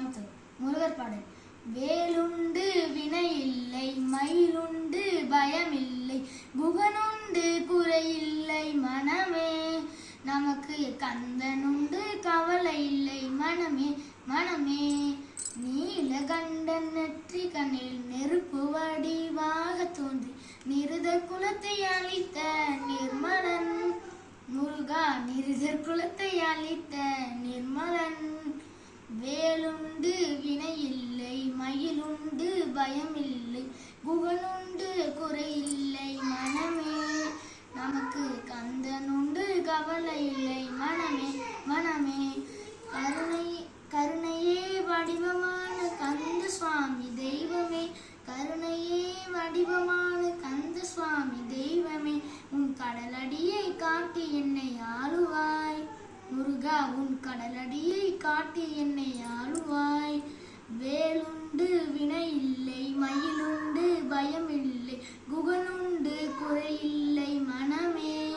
பேரரசன் முருகர் பாடல். வேலுண்டு வினையில்லை மயிலுண்டு பயமில்லை குகனுண்டு குறையில்லை மனமே நமக்கு கந்தனுண்டு கவலை இல்லை மனமே மனமே. நீலகண்டன் நெற்றி கண்ணில் நெருப்பு வடிவாக தோன்றி நிருத குலத்தை அழித்த நிர்மலன். முருகா நிருதர் குலத்தை அழித்த நிர்மலன். வேலுண்டு வினையில்லை மயிலுண்டு பயமில்லை குகனுண்டு குறையில்லை மனமே நமக்கு கந்தனுண்டு கவலை இல்லை மனமே மனமே. கருணை கருணையே வடிவமான கந்த சுவாமி தெய்வமே. கருணையே வடிவமான கந்த சுவாமி தெய்வமே. உன் கடலடியை காட்டி என்னை ஆளுவார். உன் கடலடியை காட்டி என்னை ஆளுவாய். வேலுண்டு வினையில்லை மயிலுண்டு பயம் இல்லை குகனுண்டு குறையில்லை மனமே.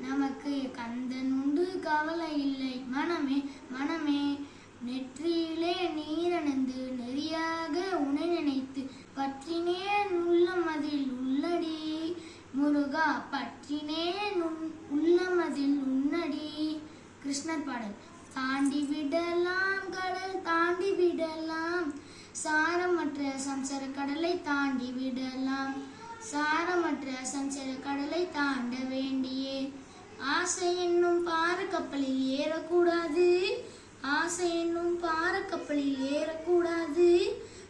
நமக்கு கந்தனுண்டு கவலை இல்லை மனமே மனமே. நெற்றியிலே நீரணிந்து நெறியாக உனை நினைத்து பற்றினேன் உள்ளமதில் உள்ளடி. முருகா பற்றினேன் உன் உள்ளமதில் உன்னடி. கிருஷ்ணர் பாடல். தாண்டி விடலாம் கடல் தாண்டி விடலாம். சாரமற்ற சம்சார கடலை தாண்டி விடலாம். சாரமற்ற சம்சார கடலை தாண்ட வேண்டியே. ஆசை என்னும் பார கப்பலில் ஏறக்கூடாது. ஆசை என்னும் பார கப்பலில் ஏறக்கூடாது.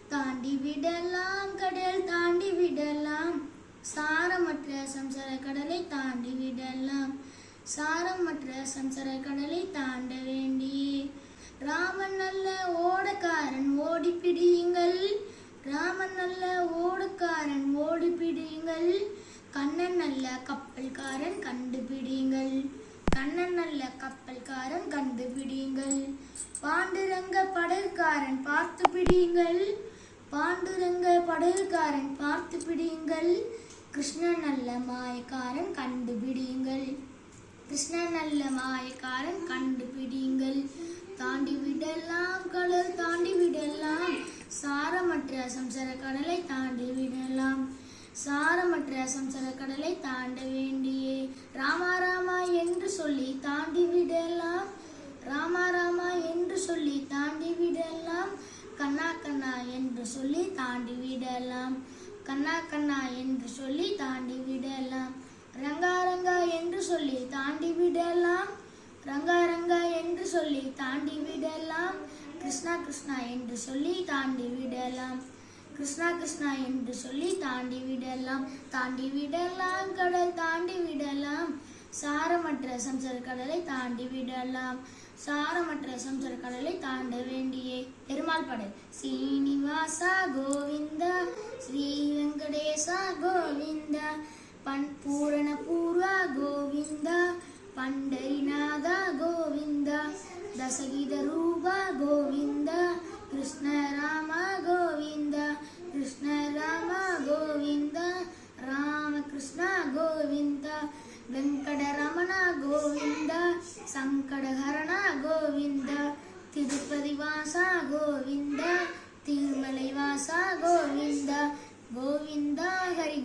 தாண்டி விடலாம் கடல் தாண்டி விடலாம் சாரமற்ற சம்சார கடலை தாண்டி விடலாம் மாற்ற சம்சார கடலை தாண்ட வேண்டி ராமன் நல்ல ஓடக்காரன் ஓடி பிடியுங்கள் ராமன் நல்ல ஓடக்காரன் ஓடி பிடியுங்கள் கண்ணன் நல்ல கப்பல்காரன் கண்டுபிடியுங்கள். கண்ணன் நல்ல கப்பல்காரன் கண்டுபிடியுங்கள். பாண்டுரங்க படகுக்காரன் பார்த்து பிடியுங்கள் பாண்டுரங்க படகுக்காரன் பார்த்து பிடியுங்கள் கிருஷ்ணன் நல்ல மாயக்காரன் கண்டுபிடியுங்கள். கிருஷ்ணன் நல்ல மாயக்காரன் கண்டுபிடிங்கள். தாண்டி விடலாம் கடல் தாண்டி விடலாம் சாரமற்ற சம்சார கடலை தாண்டி விடலாம் சாரமற்ற சம்சார கடலை தாண்ட வேண்டியே. ராமா ராமா என்று சொல்லி தாண்டி விடலாம் ராமா ராமா என்று சொல்லி தாண்டி விடலாம் கண்ணா கண்ணா என்று சொல்லி தாண்டி விடலாம் கண்ணா கண்ணா என்று சொல்லி தாண்டி விடலாம் சொல்லி தாண்டி விடலாம். ரங்கா ரங்கா என்று சொல்லி தாண்டி விடலாம். கிருஷ்ணா கிருஷ்ணா என்று சொல்லி தாண்டி விடலாம். கிருஷ்ணா கிருஷ்ணா என்று சொல்லி தாண்டி விடலாம். தாண்டி விடலாம் கடல் தாண்டி விடலாம். சாரமற்ற சம்சார கடலை தாண்டி விடலாம். சாரமற்ற சம்சார கடலை தாண்ட வேண்டியே பெருமாள் படல். சீனிவாசா கோவிந்தா ஸ்ரீ வெங்கடேசா கோவிந்தா பண் பூரண பூர்வா கோவிந்தா பண்டரிநாதா கோவிந்தா தசகித ரூபா கோவிந்தா கிருஷ்ண ராம கோவிந்தா கிருஷ்ண ராம கோவிந்தா ராமகிருஷ்ண கோவிந்தா வெங்கடரமண கோவிந்தா சங்கடஹரண கோவிந்தா திருப்பதி வாசா கோவிந்தா திருமலை வாசா கோவிந்தா கோவிந்தா ஹரி